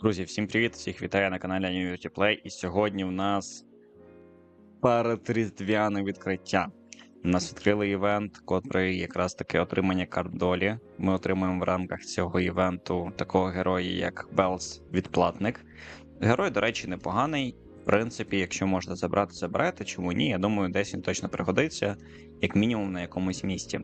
Друзі, всім привіт! Всіх вітаю на каналі Annuity Play. І сьогодні в нас передріздвяне відкриття. У нас відкрили івент, котрий якраз таки отримання карт долі. Ми отримуємо в рамках цього івенту такого героя, як Белс Відплатник. Герой, до речі, непоганий. В принципі, якщо можна забрати, заберете. Чому ні? Я думаю, десь він точно пригодиться, як мінімум на якомусь місці.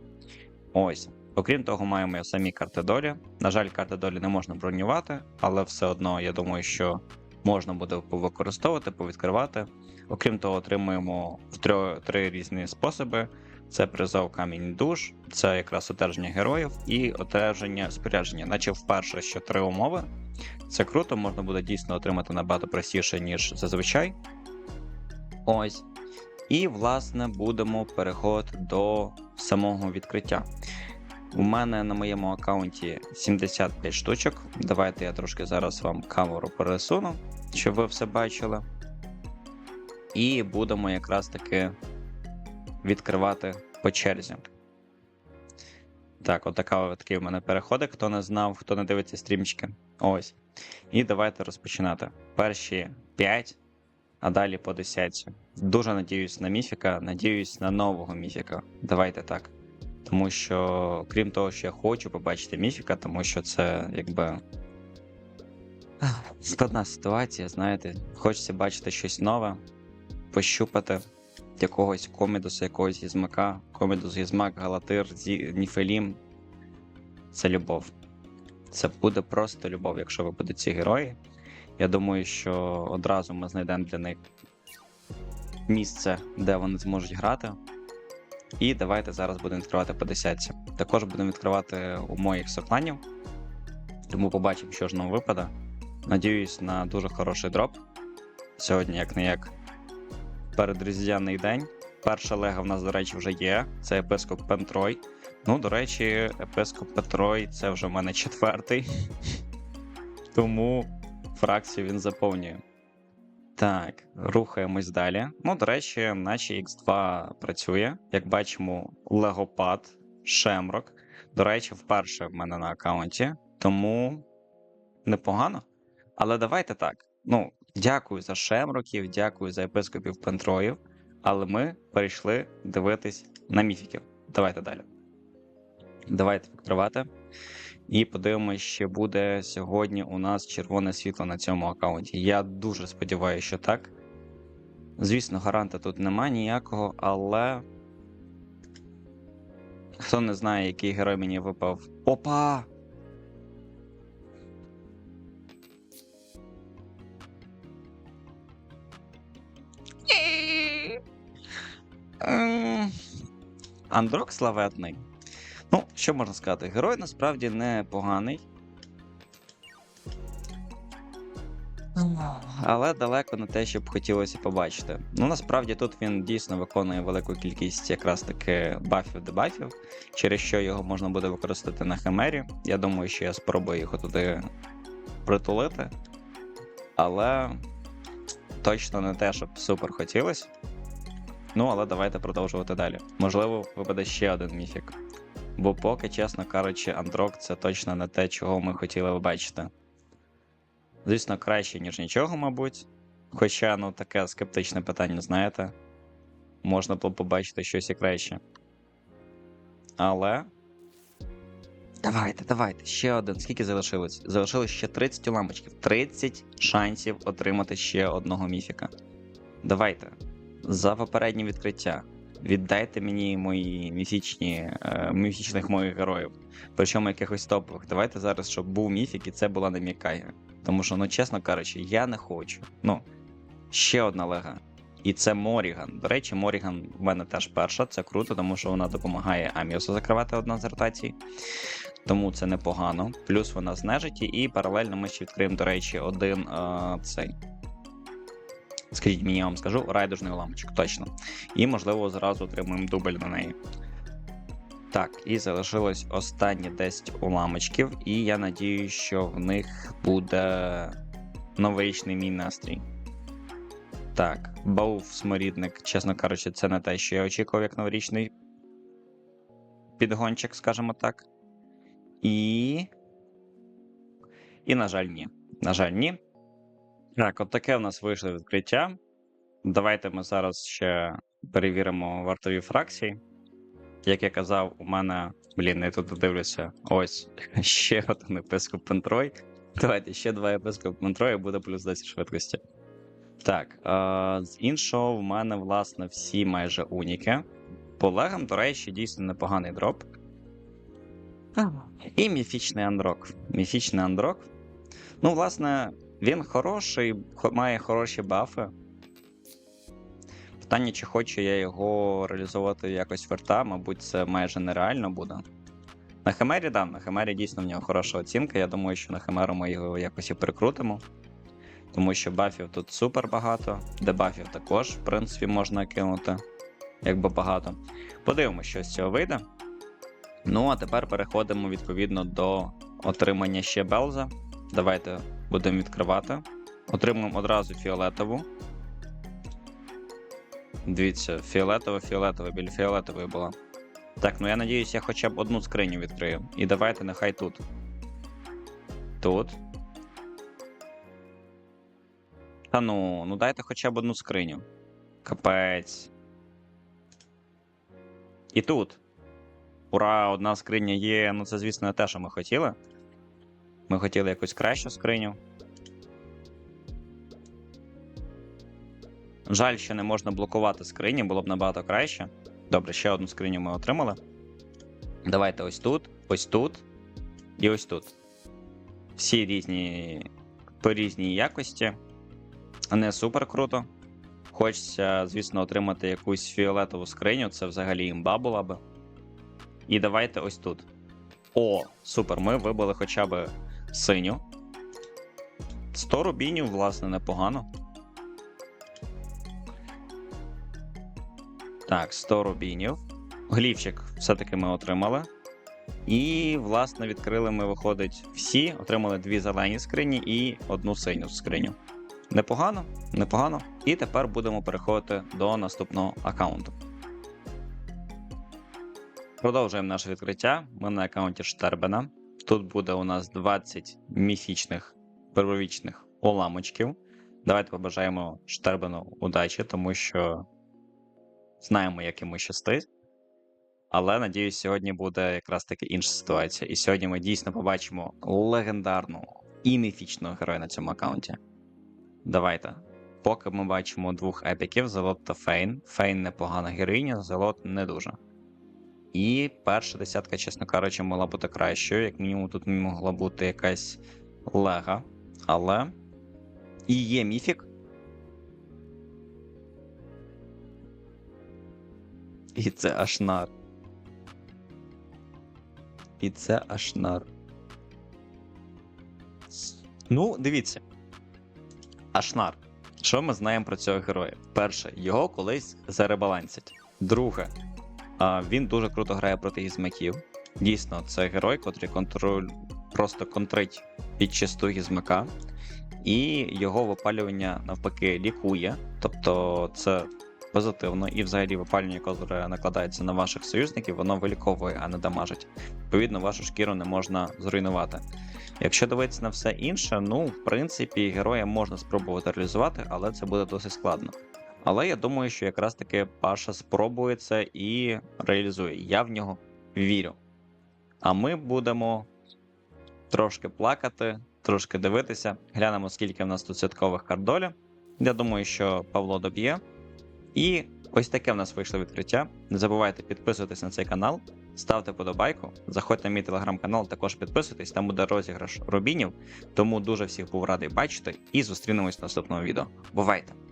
Ось. Окрім того, маємо самі карти долі. На жаль, карти долі не можна бронювати, але все одно я думаю, що можна буде повикористовувати, повідкривати. Окрім того, отримуємо в три, три різні способи: це призов камінь душ, це якраз одержання героїв і одержання спорядження. Наче вперше, що три умови. Це круто, можна буде дійсно отримати набагато простіше, ніж зазвичай. Ось. І, власне, будемо переходити до самого відкриття. У мене на моєму аккаунті 75 штучок. Давайте я трошки зараз вам камеру пересуну, щоб ви все бачили. І будемо якраз таки відкривати по черзі. Так, отака такий в мене переходик. Хто не знав, хто не дивиться стрімчики. Ось. І давайте розпочинати. Перші 5, а далі по 10. Дуже надіюсь на міфіка, надіюсь на нового міфіка. Давайте так. Тому що, крім того, що я хочу побачити міфіка, тому що це якби складна ситуація, знаєте. Хочеться бачити щось нове, пощупати якогось комідуса, якогось гізмака, комідус, гізмак, галатир, Зі... Ніфелім. Це любов. Це буде просто любов, якщо ви будете ці герої. Я думаю, що одразу ми знайдемо для них місце, де вони зможуть грати. І давайте зараз будемо відкривати по десятці. Також будемо відкривати у моїх сокланів. Тому побачимо, що ж нам випаде. Надіюсь на дуже хороший дроп. Сьогодні, як не як, передріздвяний день. Перша лега в нас, до речі, вже є. Це епископ Пентрой. Ну, до речі, епископ Петрой це вже в мене четвертий. Тому фракцію він заповнює. Так, рухаємось далі. Ну, до речі, наче X2 працює. Як бачимо, Легопад, Шемрок. До речі, вперше в мене на аккаунті, тому непогано. Але давайте так. Ну, дякую за Шемроків, дякую за епископів Пентроїв. Але ми перейшли дивитись на міфіків. Давайте далі. Давайте відкривати. І подивимось, що буде сьогодні у нас червоне світло на цьому аккаунті. Я дуже сподіваюся, що так. Звісно, гаранта тут нема ніякого, але. Хто не знає, який герой мені випав. Опа! Андрок славетний. Що можна сказати? Герой насправді непоганий. Але далеко не те, щоб хотілося побачити. Ну, насправді тут він дійсно виконує велику кількість якраз таки бафів-дебафів, через що його можна буде використати на химері. Я думаю, що я спробую його туди притулити. Але точно не те, щоб супер хотілося. Ну, але давайте продовжувати далі. Можливо, випаде ще один міфік. Бо поки, чесно кажучи, Андрок це точно не те, чого ми хотіли побачити. Звісно, краще, ніж нічого, мабуть. Хоча, ну, таке скептичне питання, знаєте. Можна було побачити щось і краще. Але. Давайте, давайте, ще один. Скільки залишилось? Залишилось ще 30 лампочків. 30 шансів отримати ще одного міфіка. Давайте. За попереднє відкриття. Віддайте мені мої міфічні, е, міфічних моїх героїв. Причому якихось топових. Давайте зараз, щоб був міфік, і це була не Мікайга. Тому що, ну чесно кажучи, я не хочу. Ну, ще одна лега. І це Моріган. До речі, Моріган в мене теж перша, це круто, тому що вона допомагає Аміосу закривати одна з ротацій. Тому це непогано. Плюс вона з нежиті, і паралельно ми ще відкриємо, до речі, один е, цей. Скажіть мені, я вам скажу, райдужний лампочок, точно. І, можливо, зразу отримуємо дубль на неї. Так, і залишилось останні 10 уламочків, і я надію, що в них буде новорічний мій настрій. Так, Бауф сморідник, чесно кажучи, це не те, що я очікував як новорічний підгончик, скажімо так. І. І, на жаль, ні. На жаль, ні. Так, от таке в нас вийшло відкриття. Давайте ми зараз ще перевіримо вартові фракції. Як я казав, у мене, блін, я тут дивлюся. Ось ще один епископ Пентрой. Давайте ще два епископ Пентрой і буде плюс 10 швидкості. Так, е, з іншого в мене, власне, всі майже уніки. По легам, до речі, дійсно непоганий дроп. І міфічний андрок. Міфічний андрок. Ну, власне, він хороший, має хороші бафи. Питання, чи хочу я його реалізовувати якось верта, мабуть, це майже нереально буде. На Химері, да, на Химері дійсно в нього хороша оцінка. Я думаю, що на Химеру ми його якось і перекрутимо. Тому що бафів тут супер багато, дебафів також, в принципі, можна кинути, якби багато. Подивимося, що з цього вийде. Ну, а тепер переходимо відповідно до отримання ще Белза. Давайте будемо відкривати. Отримуємо одразу фіолетову. Дивіться, фіолетова, фіолетова, біля фіолетової була. Так, ну я надіюсь, я хоча б одну скриню відкрию. І давайте нехай тут. Тут. Та ну, ну дайте хоча б одну скриню. Капець. І тут. Ура, одна скриня є. Ну це, звісно, не те, що ми хотіли. Ми хотіли якусь кращу скриню. Жаль, що не можна блокувати скрині, було б набагато краще. Добре, ще одну скриню ми отримали. Давайте ось тут, ось тут і ось тут. Всі різні по різній якості. Не супер круто. Хочеться, звісно, отримати якусь фіолетову скриню, це взагалі імба була би. І давайте ось тут. О, супер, ми вибили хоча б синю. 100 рубінів, власне, непогано. Так, 100 рубінів. Глівчик все-таки ми отримали. І, власне, відкрили ми, виходить, всі, отримали дві зелені скрині і одну синю скриню. Непогано, непогано. І тепер будемо переходити до наступного аккаунту. Продовжуємо наше відкриття. Ми на аккаунті Штербена. Тут буде у нас 20 міфічних первовічних уламочків. Давайте побажаємо Штербену удачі, тому що знаємо, як йому щастить. Але надіюсь, сьогодні буде якраз таки інша ситуація. І сьогодні ми дійсно побачимо легендарну і міфічного героя на цьому аккаунті. Давайте. Поки ми бачимо двох епіків: Зелот та Фейн. Фейн непогана героїня, Зелот не дуже. І перша десятка, чесно кажучи, могла бути кращою. Як мінімум, тут могла бути якась лега. Але. І є міфік. І це Ашнар. І це Ашнар. Ну, дивіться. Ашнар. Що ми знаємо про цього героя? Перше, його колись заребалансять. Друге, він дуже круто грає проти гізмаків. Дійсно, це герой, котрий контроль просто контрить підчисту гізмака. І його випалювання навпаки лікує. Тобто це позитивно, і взагалі випалювання, яке накладається на ваших союзників, воно виліковує, а не дамажить. Відповідно, вашу шкіру не можна зруйнувати. Якщо дивитися на все інше, ну, в принципі, героя можна спробувати реалізувати, але це буде досить складно. Але я думаю, що якраз таки Паша спробує це і реалізує. Я в нього вірю. А ми будемо трошки плакати, трошки дивитися, глянемо, скільки в нас тут святкових карт долі. Я думаю, що Павло доб'є. І ось таке в нас вийшло відкриття. Не забувайте підписуватись на цей канал, ставте подобайку, заходьте на мій телеграм-канал, також підписуйтесь, там буде розіграш рубінів. Тому дуже всіх був радий бачити і зустрінемось в наступному відео. Бувайте!